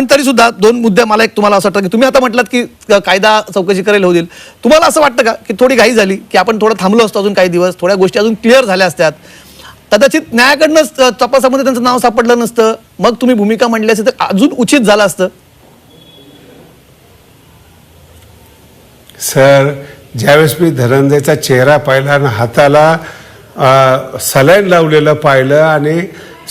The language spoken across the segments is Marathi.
पण तरी सुद्धा दोन मुद्दे मला एक तुम्हाला असं वाटतं की तुम्ही आता म्हटलात की कायदा चौकशी करायला होईल तुम्हाला असं वाटतं का की थोडी घाई झाली की आपण थोडं थांबलो असतो अजून काही दिवस थोड्या गोष्टी अजून क्लिअर झाल्या असत्यात. कदाचित न्यायाकडनंच तपासामध्ये त्यांचं नाव सापडलं नसतं. मग तुम्ही भूमिका मांडली असते तर अजून उचित झालं असतं. सर ज्यावेळेस मी धनंजयचा चेहरा पाहिला आणि हाताला सलाईन लावलेलं पाहिलं आणि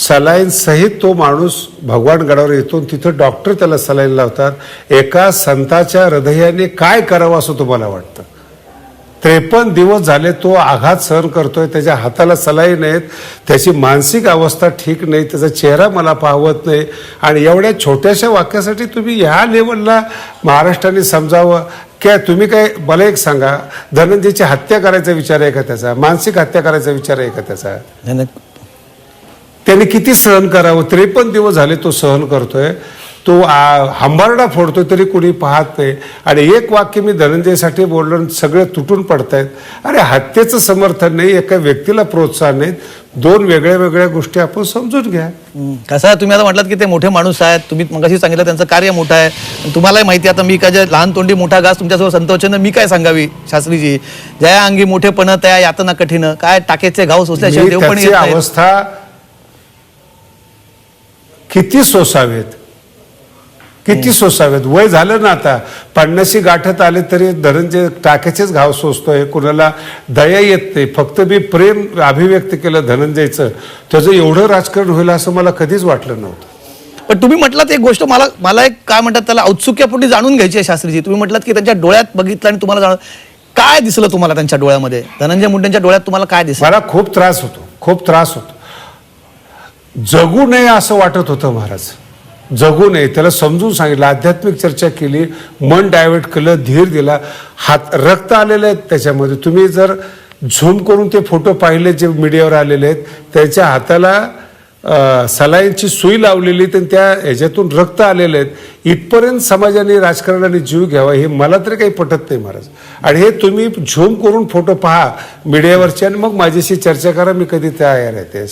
सलाईन सहित तो माणूस भगवान गडावर येतो तिथं डॉक्टर त्याला सलाईन लावतात. एका संताच्या हृदयाने काय करावं असं तुम्हाला वाटतं? त्रेपन्न दिवस झाले तो आघात सहन करतोय त्याच्या हाताला सलाई नाहीत त्याची मानसिक अवस्था ठीक नाही त्याचा चेहरा मला पाहवत नाही. आणि एवढ्या छोट्याशा वाक्यासाठी तुम्ही ह्या लेवलला महाराष्ट्राने समजावं. काय तुम्ही काय मला एक सांगा धनंजयची हत्या करायचा विचार आहे का त्याचा? मानसिक हत्या करायचा विचार आहे का त्याचा? त्याने किती सहन करावं त्रेपन्न दिवस झाले तो सहन करतोय. तो हंबारडा फोडतोय तरी कोणी पाहत नाही. आणि एक वाक्य मी धनंजयसाठी बोललो सगळे तुटून पडतायत. अरे हत्येचं समर्थन नाही एका व्यक्तीला प्रोत्साहन नाही. दोन वेगळ्या वेगळ्या गोष्टी आपण समजून घ्या. कसं आहे तुम्ही आता म्हटलात की ते मोठे माणूस आहेत. तुम्ही मगाशी सांगितलं त्यांचं कार्य मोठं आहे. तुम्हालाही माहिती आहे आता मी काय लहान तोंडी मोठा घास तुमच्यासोबत संतवचन मी काय सांगावी शास्त्रीजी? जया अंगी मोठेपण त्या यातना कठीण. काय टाकेचे घाव सोसल्याशिवाय. अवस्था किती सोसावेत? किती सोसावेत? वय झालं ना आता. पन्नाशी गाठत आले तरी धनंजय टाक्याचेच घाव सोसतोय. कुणाला दया येत नाही. फक्त मी प्रेम अभिव्यक्त केलं धनंजयचं. त्याचं एवढं राजकारण होईल असं मला कधीच वाटलं नव्हतं. पण तुम्ही म्हटलात एक गोष्ट मला मला एक काय म्हणतात त्याला औत्सुक्यापोटी जाणून घ्यायची आहे शास्त्रीजी. तुम्ही म्हटलात की त्यांच्या डोळ्यात बघितलं आणि तुम्हाला जाण काय दिसलं तुम्हाला त्यांच्या डोळ्यामध्ये? धनंजय मुंडेंच्या डोळ्यात तुम्हाला काय दिसलं? मला खूप त्रास होतो. खूप त्रास होतो. जगू नये असं वाटत होतं महाराज. जगू नये. त्याला समजून सांगितलं आध्यात्मिक चर्चा केली मन डायव्हर्ट केलं धीर दिला. हात रक्त आलेलं आहे त्याच्यामध्ये. तुम्ही जर झूम करून ते फोटो पाहिले जे मीडियावर आलेले आहेत त्याच्या हाताला सलाईनची सुई लावलेली तर त्या ह्याच्यातून रक्त आलेले आहेत. इथपर्यंत समाजाने राजकारणाने जीव घ्यावा हे मला तरी काही पटत नाही महाराज. आणि हे तुम्ही झूम करून फोटो पहा मीडियावरचे आणि मग माझ्याशी चर्चा करा मी कधी तयार आहे ते.